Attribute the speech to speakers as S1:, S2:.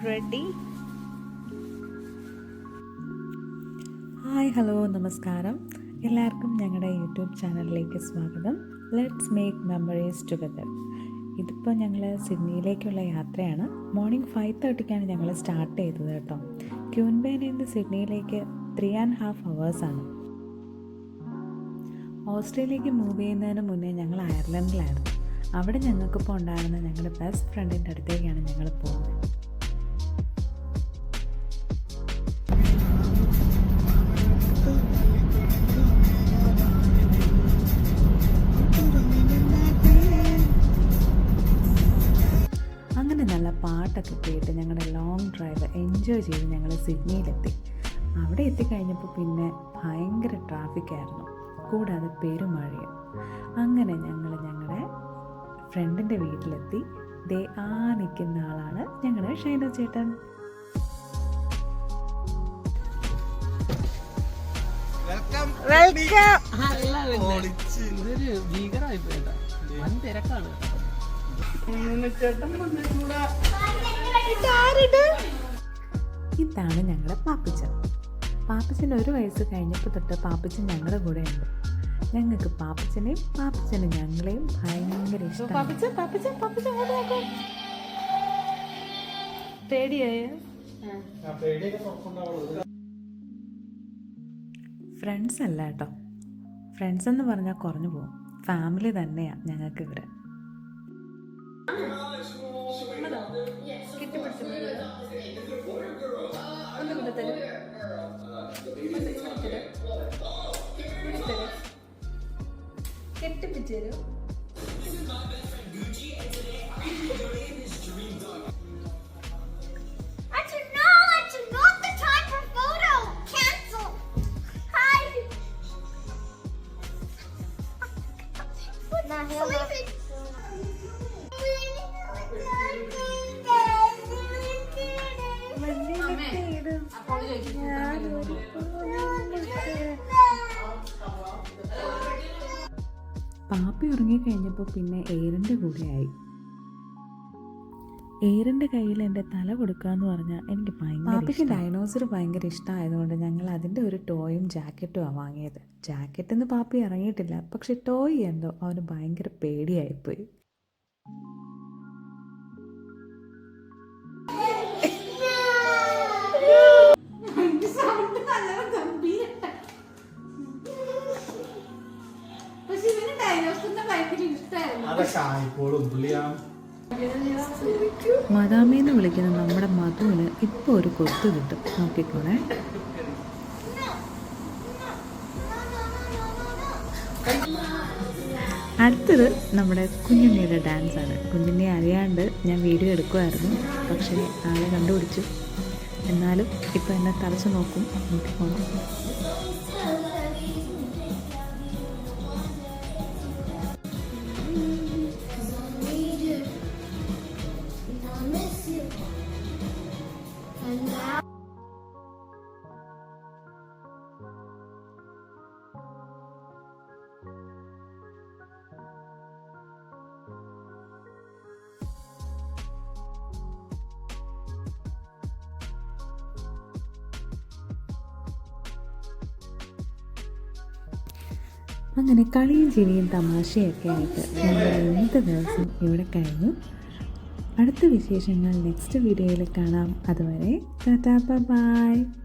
S1: Ready? Hi hello നമസ്കാരം. എല്ലാവർക്കും ഞങ്ങളുടെ യൂട്യൂബ് ചാനലിലേക്ക് സ്വാഗതം. ലെറ്റ്സ് മേക്ക് മെമ്മറീസ് ടുഗദർ ഇതിപ്പോൾ ഞങ്ങൾ സിഡ്നിയിലേക്കുള്ള യാത്രയാണ്. മോർണിംഗ് ഫൈവ് തേർട്ടിക്കാണ് ഞങ്ങൾ സ്റ്റാർട്ട് ചെയ്തത് കേട്ടോ. ക്യൂൻബേനിൽ നിന്ന് സിഡ്നിയിലേക്ക് ത്രീ ആൻഡ് ഹാഫ് ഹവേഴ്സാണ് ഓസ്ട്രേലിയക്ക് മൂവ് ചെയ്യുന്നതിന് മുന്നേ ഞങ്ങൾ അയർലൻഡിലായിരുന്നു അവിടെ ഞങ്ങൾക്കിപ്പോൾ ഉണ്ടായിരുന്ന ഞങ്ങളുടെ ബെസ്റ്റ് ഫ്രണ്ടിന്റെ അടുത്തേക്കാണ് ഞങ്ങൾ പോകുന്നത്. കേട്ട് ഞങ്ങളുടെ ലോങ് ഡ്രൈവ് എൻജോയ് ചെയ്ത് ഞങ്ങൾ സിഡ്നിയിലെത്തി. അവിടെ എത്തിക്കഴിഞ്ഞപ്പോൾ പിന്നെ ഭയങ്കര ട്രാഫിക്കായിരുന്നു കൂടാതെ പെരുമഴയും. അങ്ങനെ ഞങ്ങൾ ഞങ്ങളുടെ ഫ്രണ്ടിന്റെ വീട്ടിലെത്തി. ദേ ആ നിൽക്കുന്ന ആളാണ് ഞങ്ങളുടെ ഷൈന ചേട്ടൻ.
S2: വെൽക്കം
S1: ഇതാണ് ഞങ്ങളുടെ പാപ്പിച്ച പാപ്പച്ചൻ ഒരു വയസ്സ് കഴിഞ്ഞപ്പോൾ തൊട്ട് പാപ്പിച്ചൻ ഞങ്ങളുടെ കൂടെ ഉണ്ട് ഞങ്ങൾക്ക് പാപ്പിച്ചനെയും പാപ്പിച്ചനും ഞങ്ങളെയും ഭയങ്കര ഇഷ്ടമാണ് ഫ്രണ്ട്സ് അല്ല കേട്ടോ. ഫ്രണ്ട്സ് എന്ന് പറഞ്ഞാൽ കുറഞ്ഞു പോകും ഫാമിലി തന്നെയാണ് ഞങ്ങൾക്ക് ഇവിടെ
S3: ಇಷ್ಟ ಪಡ್ತೀನಿ ಒಂದೊಂದು ತಲೆ ಕೆಟ್ಟ ಬಿಜರು Sleeping. Sleeping. Sleeping. Sleeping. Sleeping. Sleeping.
S1: Pappi ഉറങ്ങിക്കഴിഞ്ഞപ്പോൾ പിന്നെ ഏറിന്റെ കൂടെയായി ഏറിന്റെ കയ്യിൽ എന്റെ തല കൊടുക്കാന്ന് പറഞ്ഞാൽ എനിക്ക് ഭയങ്കര പാപ്പിക്ക് ഡൈനോസർ ഭയങ്കര ഇഷ്ടമായതുകൊണ്ട് ഞങ്ങൾ അതിന്റെ ഒരു ടോയും ജാക്കറ്റുമാണ് വാങ്ങിയത്. ജാക്കറ്റ് നിന്ന് പാപ്പി ഇറങ്ങിയിട്ടില്ല പക്ഷെ ടോയ് എന്തോ അവന് ഭയങ്കര പേടിയായിപ്പോയി. മദാമേന്ന് വിളിക്കുന്ന നമ്മുടെ മധുവിന് ഇപ്പോൾ ഒരു കൊത്ത് കിട്ടും. നോക്കിക്കോണേ അടുത്തത് നമ്മുടെ കുഞ്ഞുണ്ണിയുടെ ആണ്. കുഞ്ഞുണ്ണി അറിയാണ്ട് ഞാൻ വീഡിയോ എടുക്കുമായിരുന്നു പക്ഷേ ആളെ കണ്ടുപിടിച്ചു. എന്നാലും ഇപ്പം എന്നെ തലച്ചു നോക്കും. നോക്കിക്കോണം അങ്ങനെ കളിയും ചിരിയും തമാശയൊക്കെ ആയിട്ട് ഞങ്ങളുടെ ഇന്നത്തെ ദിവസം ഇവിടെ കഴിഞ്ഞു. അടുത്ത വിശേഷങ്ങൾ നെക്സ്റ്റ് വീഡിയോയിൽ കാണാം. അതുവരെ ടാറ്റാ ബൈ.